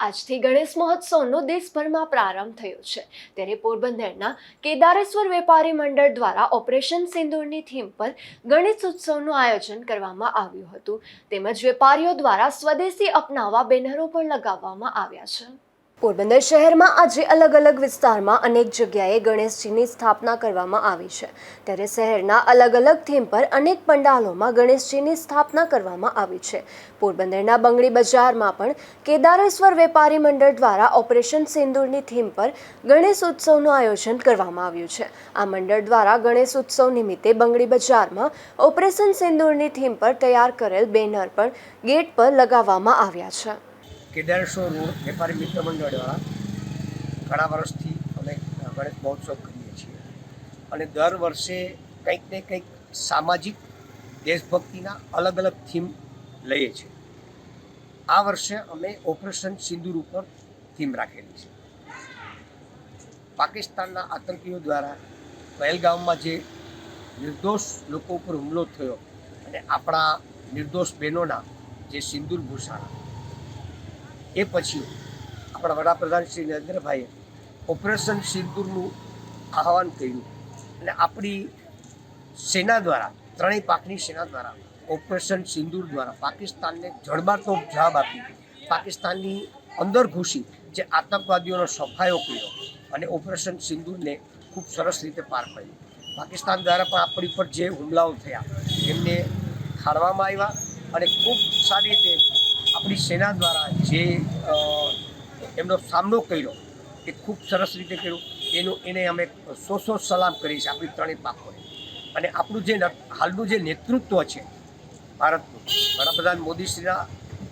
આજથી ગણેશ મહોત્સવનો દેશભરમાં પ્રારંભ થયો છે. ત્યારે પોરબંદરના કેદારેશ્વર વેપારી મંડળ દ્વારા ઓપરેશન સિંદૂરની થીમ પર ગણેશ ઉત્સવનું આયોજન કરવામાં આવ્યું હતું. તેમજ વેપારીઓ દ્વારા સ્વદેશી અપનાવવા બેનરો પણ લગાવવામાં આવ્યા છે. પોરબંદર શહેરમાં આજે અલગ અલગ વિસ્તારમાં અનેક જગ્યાએ ગણેશજીની સ્થાપના કરવામાં આવી છે. ત્યારે શહેરના અલગ અલગ થીમ પર અનેક પંડાલોમાં ગણેશજીની સ્થાપના કરવામાં આવી છે. પોરબંદરના બંગડી બજારમાં પણ કેદારેશ્વર વેપારી મંડળ દ્વારા ઓપરેશન સિંદૂરની થીમ પર ગણેશ ઉત્સવનું આયોજન કરવામાં આવ્યું છે. આ મંડળ દ્વારા ગણેશ ઉત્સવ નિમિત્તે બંગડી બજારમાં ઓપરેશન સિંદૂરની થીમ પર તૈયાર કરેલ બેનર પણ ગેટ પર લગાવવામાં આવ્યા છે. કેદારેશ્વર રોડ વેપારી મિત્ર મંડળવાળા ઘણા વર્ષથી અમે ગણેશ મહોત્સવ કરીએ છીએ. અને દર વર્ષે કંઈક ને કંઈક સામાજિક દેશભક્તિના અલગ અલગ થીમ લઈએ છીએ. આ વર્ષે અમે ઓપરેશન સિંદૂર ઉપર થીમ રાખેલી છે. પાકિસ્તાનના આતંકીઓ દ્વારા પહેલગામમાં જે નિર્દોષ લોકો ઉપર હુમલો થયો અને આપણા નિર્દોષ બહેનોના જે સિંદૂર ભૂષાણા એ પછી આપણા વડાપ્રધાન શ્રી નરેન્દ્રભાઈએ ઓપરેશન સિંદૂરનું આહવાન કર્યું. અને આપણી સેના દ્વારા, ત્રણેય પાકની સેના દ્વારા ઓપરેશન સિંદૂર દ્વારા પાકિસ્તાનને જડબાતો જવાબ આપી. પાકિસ્તાનની અંદર ઘૂસી જે આતંકવાદીઓનો સફાયો કર્યો અને ઓપરેશન સિંદૂરને ખૂબ સરસ રીતે પાર પાડ્યું. પાકિસ્તાન દ્વારા પણ આપણી પર જે હુમલાઓ થયા, એમને ખાળવામાં આવ્યા અને ખૂબ સારી રીતે આપણી સેના દ્વારા જે એમનો સામનો કર્યો, એ ખૂબ સરસ રીતે કર્યો. એનું, એને અમે સો સો સલામ છીએ આપણી ત્રણેય પાકોને અને આપણું જે હાલનું જે નેતૃત્વ છે ભારતનું, વડાપ્રધાન મોદીશ્રીના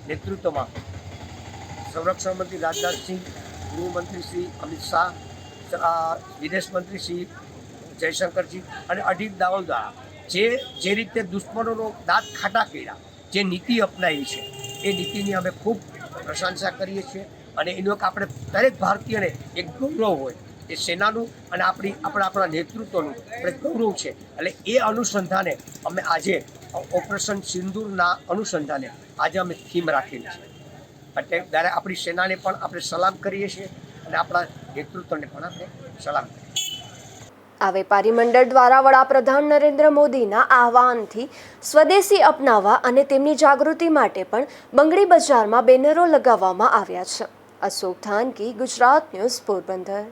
નેતૃત્વમાં, સંરક્ષણ મંત્રી રાજનાથસિંહ ગૃહમંત્રી શ્રી અમિત શાહ વિદેશ મંત્રી શ્રી જયશંકરજી અને અઢી દાવલ દ્વારા જે જે રીતે દુશ્મનોનો દાંત ખાટા કર્યા, જે નીતિ અપનાવી છે એ નીતિની અમે ખૂબ પ્રશંસા કરીએ છીએ. અને એનો આપણે દરેક ભારતીયને એક ગૌરવ હોય, એ સેનાનું અને આપણી, આપણા આપણા નેતૃત્વનું આપણે ગૌરવ છે. એટલે એ અનુસંધાને અમે આજે ઓપરેશન સિંદૂરના અનુસંધાને આજે અમે થીમ રાખેલી છે. એટલે ત્યારે આપણી સેનાને પણ આપણે સલામ કરીએ છીએ અને આપણા નેતૃત્વને પણ આપણે સલામ કરીએ આ વેપારી મંડળ દ્વારા વડાપ્રધાન નરેન્દ્ર મોદીના આહવાનથી સ્વદેશી અપનાવવા અને તેમની જાગૃતિ માટે પણ બંગડી બજારમાં બેનરો લગાવવામાં આવ્યા છે. અશોક ધાનકી, ગુજરાત ન્યૂઝ પોરબંદર.